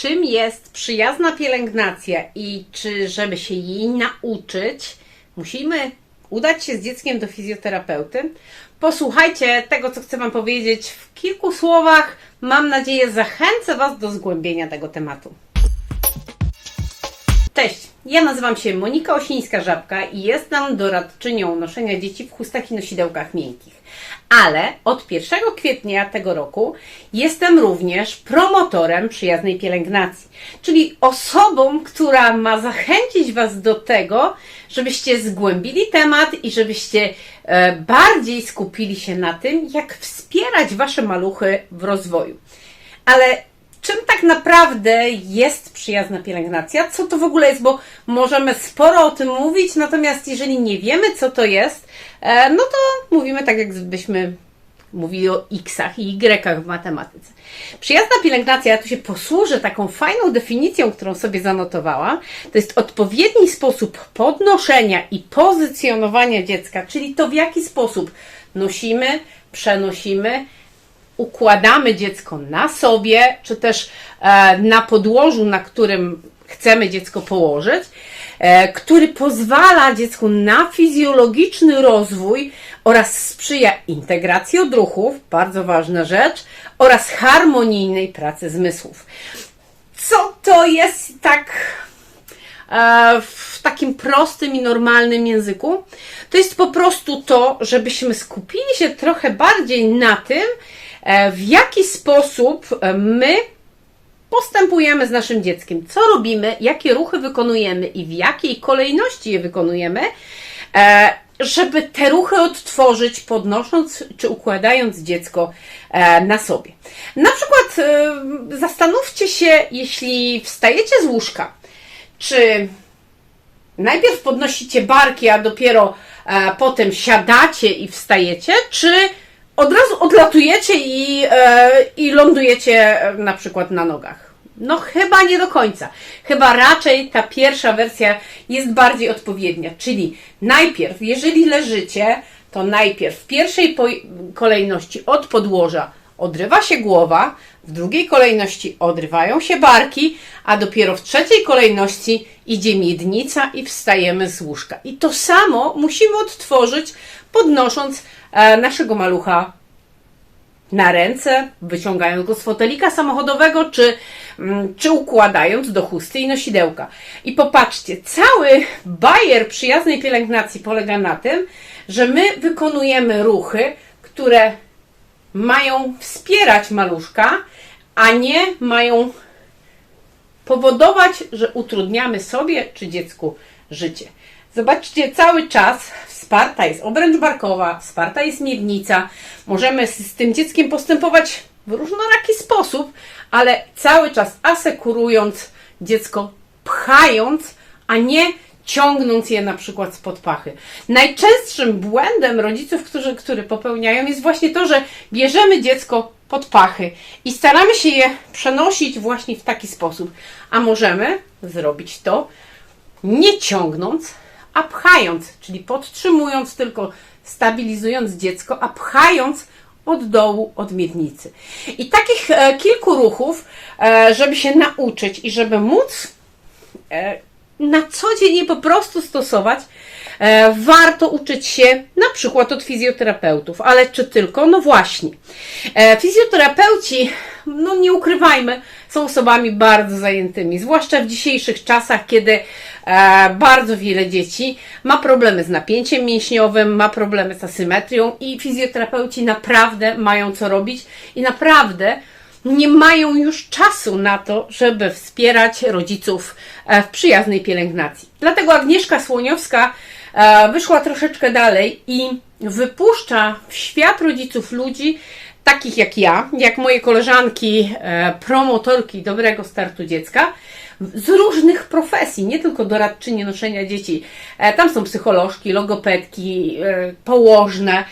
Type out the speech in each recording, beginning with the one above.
czym jest przyjazna pielęgnacja i czy, żeby się jej nauczyć, musimy udać się z dzieckiem do fizjoterapeuty. Posłuchajcie tego, co chcę Wam powiedzieć w kilku słowach. Mam nadzieję, zachęcę Was do zgłębienia tego tematu. Cześć, ja nazywam się Monika Osińska-Żabka i jestem doradczynią noszenia dzieci w chustach i nosidełkach miękkich. Ale od 1 kwietnia tego roku jestem również promotorem przyjaznej pielęgnacji, czyli osobą, która ma zachęcić Was do tego, żebyście zgłębili temat i żebyście e, bardziej skupili się na tym, jak wspierać Wasze maluchy w rozwoju. Ale czym tak naprawdę jest przyjazna pielęgnacja? Co to w ogóle jest? Bo możemy sporo o tym mówić, natomiast jeżeli nie wiemy, co to jest, e, no to mówimy tak, jakbyśmy mówili o xach i y w matematyce. Przyjazna pielęgnacja, ja tu się posłużę taką fajną definicją, którą sobie zanotowałam. To jest odpowiedni sposób podnoszenia i pozycjonowania dziecka, czyli to w jaki sposób nosimy, przenosimy, układamy dziecko na sobie, czy też e, na podłożu, na którym chcemy dziecko położyć, e, który pozwala dziecku na fizjologiczny rozwój oraz sprzyja integracji odruchów, bardzo ważna rzecz, oraz harmonijnej pracy zmysłów. Co to jest tak e, w takim prostym i normalnym języku? To jest po prostu to, żebyśmy skupili się trochę bardziej na tym, w jaki sposób e, my postępujemy z naszym dzieckiem, co robimy, jakie ruchy wykonujemy? I w jakiej kolejności je wykonujemy, e, żeby te ruchy odtworzyć, podnosząc czy układając dziecko na sobie. Na przykład zastanówcie się, jeśli wstajecie z łóżka, czy najpierw podnosicie barki, a dopiero potem siadacie i wstajecie, czy od razu odlatujecie i, e, i lądujecie e, na przykład na nogach. No chyba nie do końca. Chyba raczej ta pierwsza wersja jest bardziej odpowiednia. Czyli najpierw, jeżeli leżycie, to najpierw w pierwszej kolejności od podłoża odrywa się głowa, w drugiej kolejności odrywają się barki, a dopiero w trzeciej kolejności idzie miednica i wstajemy z łóżka. I to samo musimy odtworzyć, podnosząc E, naszego malucha na ręce, wyciągając go z fotelika samochodowego, czy, mm, czy układając do chusty i nosidełka. I popatrzcie, cały bajer przyjaznej pielęgnacji polega na tym, że my wykonujemy ruchy, które mają wspierać maluszka, a nie mają powodować, że utrudniamy sobie czy dziecku życie. Zobaczcie, cały czas wsparta jest obręcz barkowa, wsparta jest miednica. Możemy z tym dzieckiem postępować w różnoraki sposób, ale cały czas asekurując dziecko, pchając, a nie ciągnąc je na przykład spod pachy. Najczęstszym błędem rodziców, którzy, który popełniają, jest właśnie to, że bierzemy dziecko pod pachy i staramy się je przenosić właśnie w taki sposób. A możemy zrobić to nie ciągnąc, a pchając, czyli podtrzymując tylko, stabilizując dziecko, a pchając od dołu, od miednicy. I takich e, kilku ruchów, e, żeby się nauczyć i żeby móc e, na co dzień je po prostu stosować, e, warto uczyć się na przykład od fizjoterapeutów, ale czy tylko? No właśnie. E, fizjoterapeuci, no nie ukrywajmy, są osobami bardzo zajętymi, zwłaszcza w dzisiejszych czasach, kiedy e, bardzo wiele dzieci ma problemy z napięciem mięśniowym, ma problemy z asymetrią i fizjoterapeuci naprawdę mają co robić i naprawdę nie mają już czasu na to, żeby wspierać rodziców e, w przyjaznej pielęgnacji. Dlatego Agnieszka Słoniowska e, wyszła troszeczkę dalej i wypuszcza w świat rodziców ludzi, takich jak ja, jak moje koleżanki, e, promotorki dobrego startu dziecka, z różnych profesji, nie tylko doradczynie noszenia dzieci. E, tam są psycholożki, logopedki, e, położne.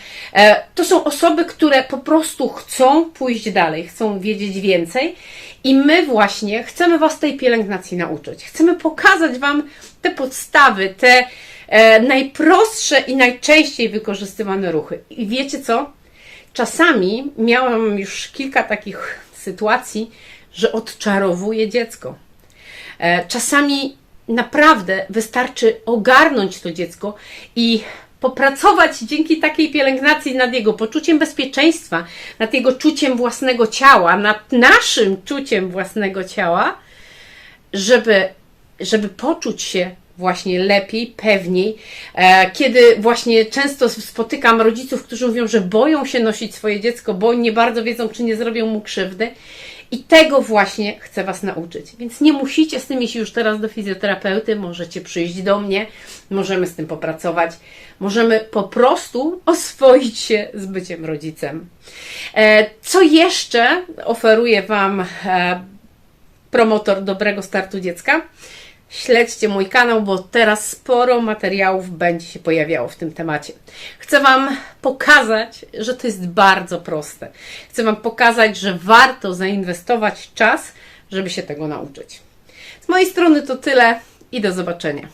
To są osoby, które po prostu chcą pójść dalej, chcą wiedzieć więcej. I my właśnie chcemy Was tej pielęgnacji nauczyć. Chcemy pokazać Wam te podstawy, te najprostsze i najczęściej wykorzystywane ruchy. I wiecie co? Czasami miałam już kilka takich sytuacji, że odczarowuje dziecko. E, Czasami naprawdę wystarczy ogarnąć to dziecko i popracować dzięki takiej pielęgnacji nad jego poczuciem bezpieczeństwa, nad jego czuciem własnego ciała, nad naszym czuciem własnego ciała, żeby, żeby poczuć się właśnie lepiej, pewniej. E, Kiedy właśnie często spotykam rodziców, którzy mówią, że boją się nosić swoje dziecko, bo nie bardzo wiedzą, czy nie zrobią mu krzywdy. I tego właśnie chcę Was nauczyć. Więc nie musicie z tym iść już teraz do fizjoterapeuty, możecie przyjść do mnie, możemy z tym popracować, możemy po prostu oswoić się z byciem rodzicem. E, Co jeszcze oferuję Wam e, promotor dobrego startu dziecka? Śledźcie mój kanał, bo teraz sporo materiałów będzie się pojawiało w tym temacie. Chcę Wam pokazać, że to jest bardzo proste. Chcę Wam pokazać, że warto zainwestować czas, żeby się tego nauczyć. Z mojej strony to tyle i do zobaczenia.